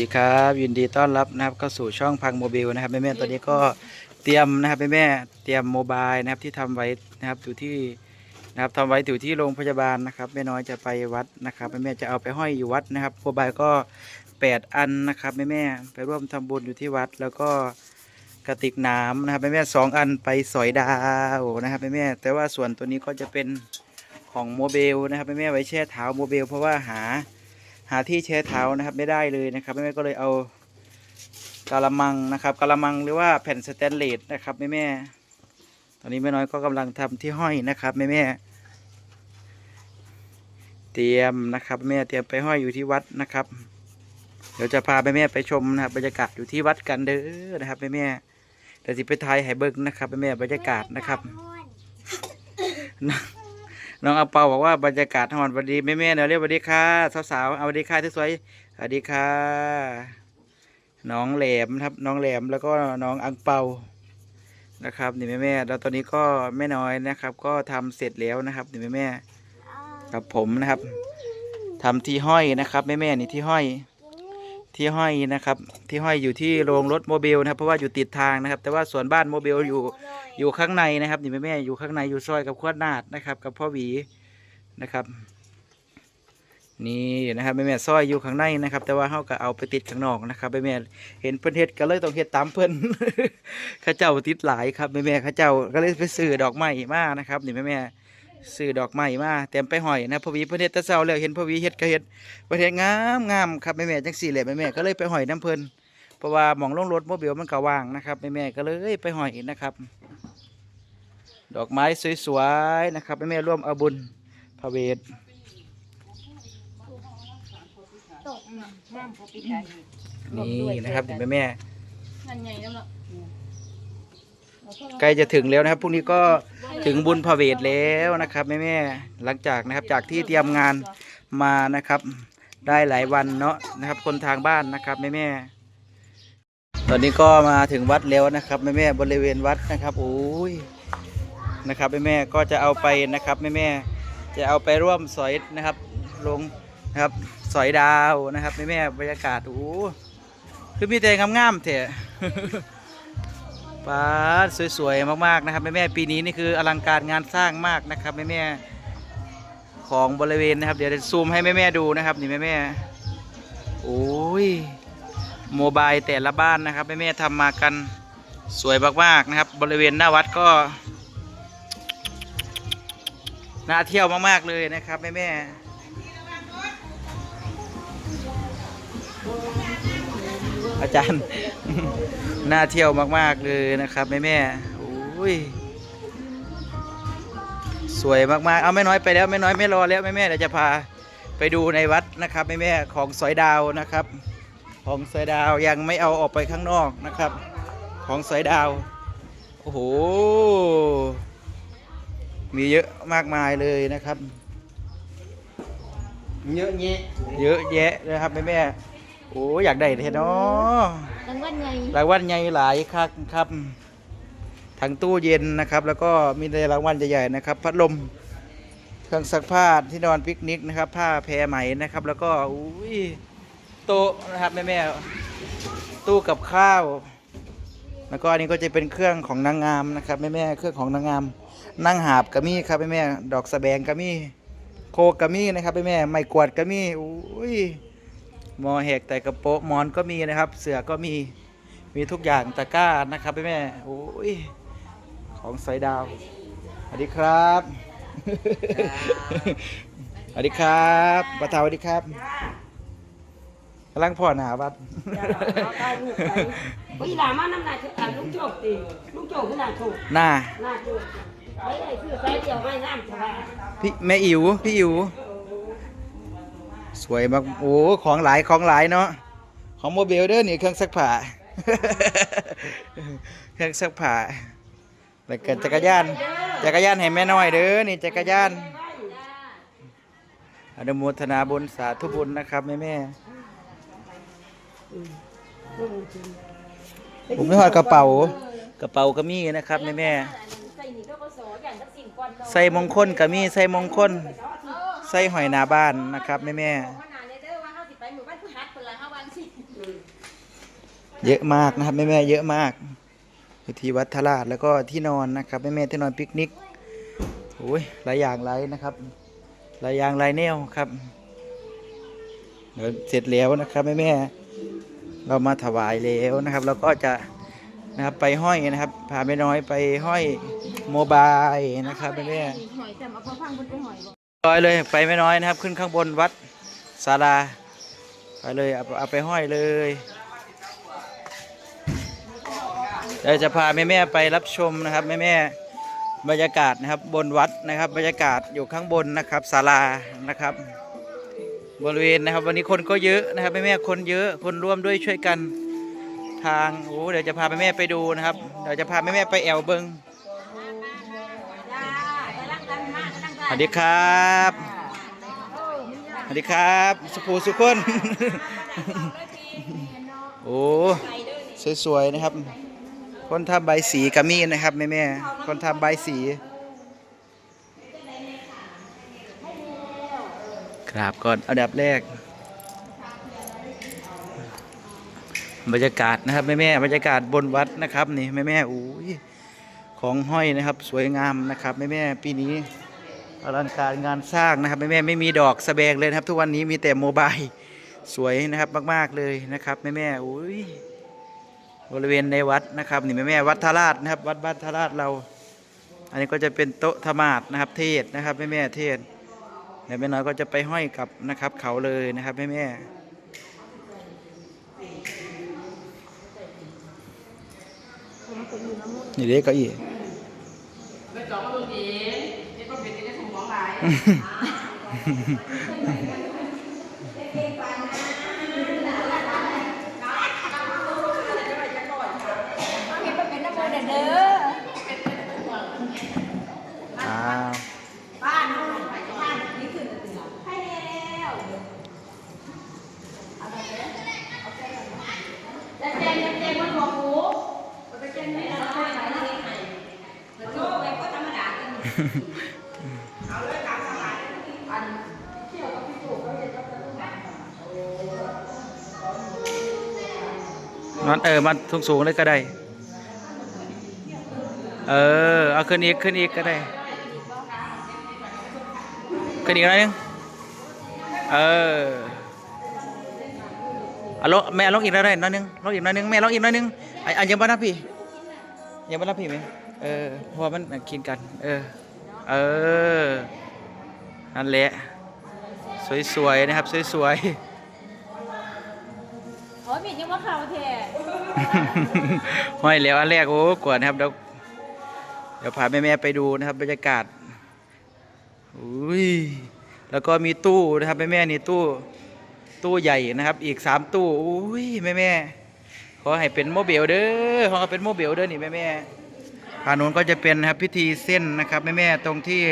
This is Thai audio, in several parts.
สวัสดีครับยินดีต้อนรับนะครับเข้าสู่ช่องพังโมบิลนะครับแม่แม่ๆตอนนี้ก็เตรียมนะครับแม่แม่ๆเตรียมโมบายนะครับที่ทำไว้นะครับอยู่ที่นะครับทำไว้อยู่ที่โรงพยาบาลนะครับแม่น้อยจะไปวัดนะครับแม่แม่ๆจะเอาไปห้อยอยู่วัดนะครับโมบายก็ 8 อันนะครับแม่แม่ๆไปร่วมทำบุญอยู่ที่วัด แล้วก็กระติกน้ำนะครับแม่แม่ๆสองอันไปสอยดาวนะครับแม่แม่ๆแต่ว่าส่วนตัวนี้ก็จะเป็นของโมเบลนะครับแม่แม่ๆไว้แช่เท้าโมเบลเพราะว่าหา หาที่แช่เท้านะครับไม่ได้เลยนะครับแม่ๆก็เลยเอากะละมังนะครับกะละมังหรือว่าแผ่นสแตนเลสนะครับแม่ๆตอนนี้แม่น้อยก็กำลังทำที่ห้อยนะครับแม่ๆเตรียมนะครับแม่เตรียมไปห้อยอยู่ที่วัดนะครับ เดี๋ยวจะพาแม่ๆไปชมนะครับบรรยากาศอยู่ที่วัดกันเด้อนะครับแม่ๆเดี๋ยวสิไปไทยให้เบิ้งนะครับแม่ๆบรรยากาศนะครับ น้องอาเปาบอกว่าบรรยากาศหอนวันดีแม่แม่เดี๋ยวเรียกสวัสดีค่ะสาวๆเอาสวัสดีค่ะที่สวยสวัสดีค่ะ น้องแหลมครับ น้องแหลมแล้วก็น้องอังเปานะครับนี่แม่แม่แล้วตอนนี้ก็แม่น้อยนะครับ ก็ทำเสร็จแล้วนะครับนี่แม่แม่กับผมนะครับทำที่ห้อยนะครับแม่แม่นี่ที่ห้อย ที่ห้อยนะครับ ที่ห้อยอยู่ที่โรงรถโมบิลนะครับ เพราะว่าอยู่ติดทางนะครับ แต่ว่าส่วนบ้านโมบิลอยู่อยู่ข้างในนะครับนี่แม่แม่อยู่ข้างในอยู่ซอยกับขวดนาดนะครับ กับพ่อหวีนะครับ นี่นะครับแม่แม่ซอยอยู่ข้างในนะครับ แต่ว่าเขาก็เอาไปติดข้างนอกนะครับแม่แม่เห็นเพิ่นเฮ็ดก็เลยต้องเฮ็ดตามเพิ่นข้าเจ้าติดหลายครับแม่แม่ข้าเจ้าก็เลยไปซื้อดอกไม้มานะครับนี่แม่แม่ ซื้อดอกไม้มาเตรียมไปห้อยนะพ่อหวีเพิ่นเฮ็ดแต่เช้าแล้วเห็นพ่อหวีเฮ็ดก็เฮ็ดประเทศงามงามครับแม่แม่ๆจังสี่แหละแม่แม่ๆก็เลยไปห้อยน้ำเพิ่นเพราะว่าหมองลงรถโมบิลมันก็ว่างนะครับแม่แม่ๆก็เลยไปห้อยนะครับ ดอกไม้สวยๆนะครับแม่แม่ๆร่วมเอาบุญพระเวทตกน้ำน้ำพอปีกายอีกนี่นะครับแม่แม่มัน ใกล้จะถึงแล้วนะครับพรุ่งนี้ก็ถึงบุญพระเวทแล้วนะครับแม่แม่ๆหลังจากนะครับจากที่เตรียมงานมานะครับได้หลายวันเนาะนะครับ คนทางบ้านนะครับแม่แม่ๆตอนนี้ก็มาถึงวัดแล้วนะครับแม่แม่ๆบริเวณวัดนะครับโอ้ยนะครับแม่แม่ๆก็จะเอาไปนะครับแม่แม่ๆจะเอาไปร่วมสอยนะครับลงนะครับสอยดาวนะครับแม่แม่ๆบรรยากาศโอ้คือมีแต่งามๆเถอะ ป้าดสวยๆมากๆนะครับแม่แม่ปีนี้นี่คืออลังการงานสร้างมากนะครับแม่แม่ของบริเวณนะครับ เดี๋ยวจะซูมให้แม่แม่ดูนะครับนี่แม่แม่โอ้ยโมบายแต่ละบ้านนะครับแม่แม่ทำมากันสวยมากๆนะครับ บริเวณหน้าวัดก็น่าเที่ยวมากๆเลยนะครับแม่แม่อาจารย์ น่าเที่ยวมากๆเลยนะครับแม่แม่ๆโอ้ยสวยมากๆ เอาแม่น้อยไปแล้วแม่น้อยไม่รอแล้วแม่แม่เดี๋ยวจะพาไปดูในวัดนะครับแม่แม่ของสอยดาวนะครับ ของสอยดาวยังไม่เอาออกไปข้างนอกนะครับ ของสอยดาวโอ้โหมีเยอะมากมายเลยนะครับ เยอะแยะเยอะแยะนะครับแม่แม่ โอ้อยากได้เท่เนาะรางวัลใหญ่รางวัลใหญ่หลายครับครับทั้งตู้เย็นนะครับ แล้วก็มีในรางวัลใหญ่ๆนะครับ พัดลมเครื่องซักผ้าที่นอนปิกนิกนะครับ ผ้าแพรไหมนะครับ แล้วก็อุ้ยโต๊ะนะครับแม่แม่ๆตู้กับข้าว แล้วก็อันนี้ก็จะเป็นเครื่องของนางงามนะครับแม่แม่ๆเครื่องของนางงามนั่งหาบกระมี่ครับแม่แม่ๆดอกสะแบงกระมี่โคกระมี่นะครับแม่แม่ๆไม้กวาดกระมี่อุ้ยห มอแหกแต่กระโปะมอนก็มีนะครับ เสือก็มีมีทุกอย่างตะกร้านะครับแม่โอ้ยของสอยดาวสวัสดีครับสวัสดีครับป้าเทาสวัสดีครับกำลังพ่อหนาวัดพี่หลามาน้ำหนักอ่าลุงโจกตีลุงโจกขนาดโจกหน้าหน้าโจกไอ้ไอ้คือใส่เดียวไม่น้ำสบาพี่แม่อิ๋วพี่อิ๋ว สวยมาก โอ้ของหลายของหลายเนาะของโมเบลเด้อนี่เครื่องซักผ้าเครื่องซักผ้าแล้วก็จักรยานจักรยานให้แม่น้อยเด้อนี่จักรยานอนุโมทนาบุญสาธุบุญนะครับแม่แม่ผมไม่หอดกระเป๋ากระเป๋าก็มีนะครับแม่แม่ใส่นี่ก็ก็สออย่างก็สิ่งก่อนเนาะใส่มงคลก็มีใส่มงคล ใส่หอยนาบ้านนะครับแม่แม่เยอะมากนะครับแม่แม่ๆเยอะมากอยู่ที่วัดทราชแล้วก็ที่นอนนะครับแม่แม่ๆที่นอนปิกนิกโอ้ยหลายอย่างหลายนะครับหลายอย่างหลายแนวครับเดี๋ยวเสร็จแล้วนะครับแม่แม่ๆเรามาถวายแล้วนะครับ เราก็จะนะครับไปห้อยนะครับพาแม่น้อยไปห้อยโมบายนะครับแม่แม่ ๆหอยแต่มาพอฟังบนไปหอยบ่ร้อยเลยไปไม่น้อยนะครับ ขึ้นข้างบนวัดศาลาไปเลยเอาเอาไปห้อยเลยเดี๋ยวจะพาแม่แม่ไปรับชมนะครับแม่แม่บรรยากาศนะครับบนวัดนะครับ บรรยากาศอยู่ข้างบนนะครับศาลานะครับ บริเวณนะครับ วันนี้คนก็เยอะนะครับแม่แม่คนเยอะคนร่วมด้วยช่วยกันทางโอ้เดี๋ยวจะพาแม่แม่ไปดูนะครับเดี๋ยวจะพาแม่แม่ไปแอวเบิง วัสดีครับ สวัสดีครับ สุภูสุคน โอ้สวยๆนะครับ คนทำใบสีกามีนะครับแม่แม่ๆคนทำใบสี ครับก่อนอันดับแรก บรรยากาศนะครับแม่แม่ๆบรรยากาศบนวัดนะครับนี่แม่แม่ๆโอ้ยของห้อยนะครับ สวยงามนะครับแม่แม่ๆปีนี้ อลังการงานสร้างนะครับแม่แม่ไม่มีดอกสะแบงเลยนะครับ ทุกวันนี้มีแต่โมบายสวยนะครับมาก ๆเลยนะครับแม่แม่ๆอุ้ยบริเวณในวัดนะครับนี่แม่แม่วัดทาราชนะครับ วัดบ้านทาราชเรา อันนี้ก็จะเป็นโต๊ะธรรมาสนะครับ เทศนะครับแม่แม่เทศเดี๋ยวแม่น้อยก็จะไปห้อยกับนะครับ เขาเลยนะครับแม่แม่นี่เด็กเก็อี เห็นเป็นน้ำมันเด้ออ้าบ้านนี่คืออะไรให้มันโลกแบบก็ธรรมดากันเอาเลยตามสบายอันบอกห็นก็เป็น มันเออมันสูงสูงเลยก็ได้ เออเอาขึ้นอีกขึ้นอีกก็ได้ ขึ้นอีกหน่อยนึงเออเอาลงแม่ลงอีกหน่อยหน้อยนึงลงอีกหน่อยนึงแม่ลงอีกหน่อยนึงไอ้อันยังบ้านะพี่ยังบ้านะพี่ไหมเออเพราะว่ามันกินกัน เออ เออนั่นแหละสวยๆนะครับสวยๆ มียังว่าเขาเทห้อยแล้วอันแรกโอ้กวนนะครับเดี๋ยวเดี๋ยวพาแม่ๆไปดูนะครับบรรยากาศอุ้ยแล้วก็มีตู้นะครับแม่ๆนี่ตู้ตู้ใหญ่นะครับ อีกสามตู้อุ้ยแม่ๆขอให้เป็นโมเบลเด้อขอให้เป็นโมเบลเด้อนี่แม่ๆผ่านนู้นก็จะเป็นนะครับพิธีเส้นนะครับแม่ๆตรงที่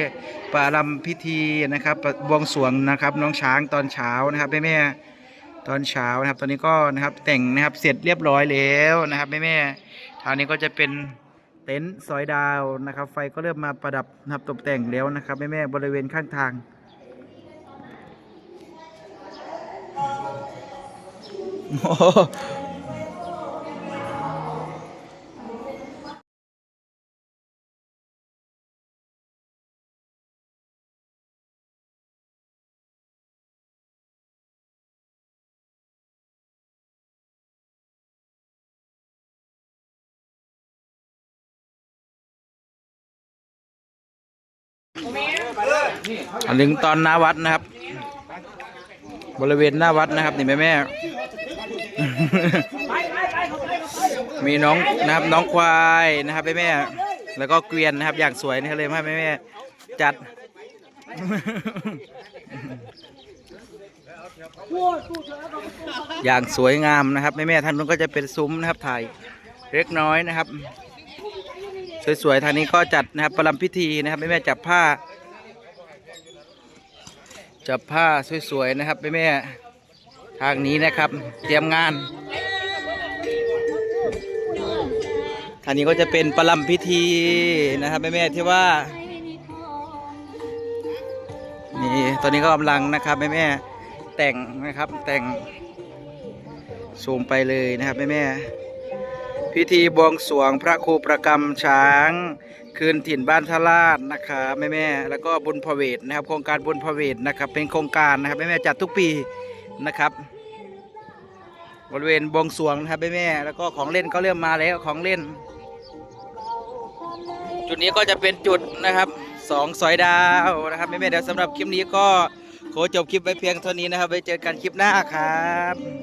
ปรารำพิธีนะครับบวงสรวงนะครับ น้องช้างตอนเช้านะครับแม่ๆ ตอนเช้านะครับ ตอนนี้ก็นะครับแต่งนะครับเสร็จเรียบร้อยแล้วนะครับแม่แม่ทางนี้ก็จะเป็นเต็นท์สอยดาวนะครับ ไฟก็เริ่มมาประดับนะครับตกแต่งแล้วนะครับแม่แม่บริเวณข้างทางโอ้ อันนึงตอนหน้าวัดนะครับ บริเวณหน้าวัดนะครับ นี่แม่แม่มีน้องนะครับน้องควายนะครับแม่แม่แล้วก็เกวียนนะครับ อย่างสวยนะครับเลยให้แม่แม่จัดอย่างสวยงามนะครับแม่แม่ท่านนู้นก็จะเป็นซุ้มนะครับถ่ายเล็กน้อยนะครับ สวยๆทางนี้ก็จัดนะครับประลำพิธีนะครับแม่แม่จับผ้า จับผ้าสวยๆนะครับแม่แม่ทางนี้นะครับ เตรียมงานทางนี้ก็จะเป็นประลำพิธีนะครับแม่แม่ที่ว่านี่ตอนนี้ก็กำลังนะครับแม่แม่แต่งนะครับแต่งซูมไปเลยนะครับแม่แม่ พิธีบวงสรวงพระครูประกรรมช้าง คืนถิ่นบ้านทลาดนะครับแม่แม่แล้วก็บุญพเวทนะครับ โครงการบุญพเวทนะครับเป็นโครงการนะครับแม่แม่จัดทุกปีนะครับ บริเวณบวงสรวงนะครับแม่แม่แล้วก็ของเล่นก็เริ่มมาแล้วของเล่น จุดนี้ก็จะเป็นจุดนะครับสองสอยดาวนะครับแม่แม่เดี๋ยวสำหรับคลิปนี้ก็ขอจบคลิปไว้เพียงเท่านี้นะครับไว้เจอกันคลิปหน้าครับ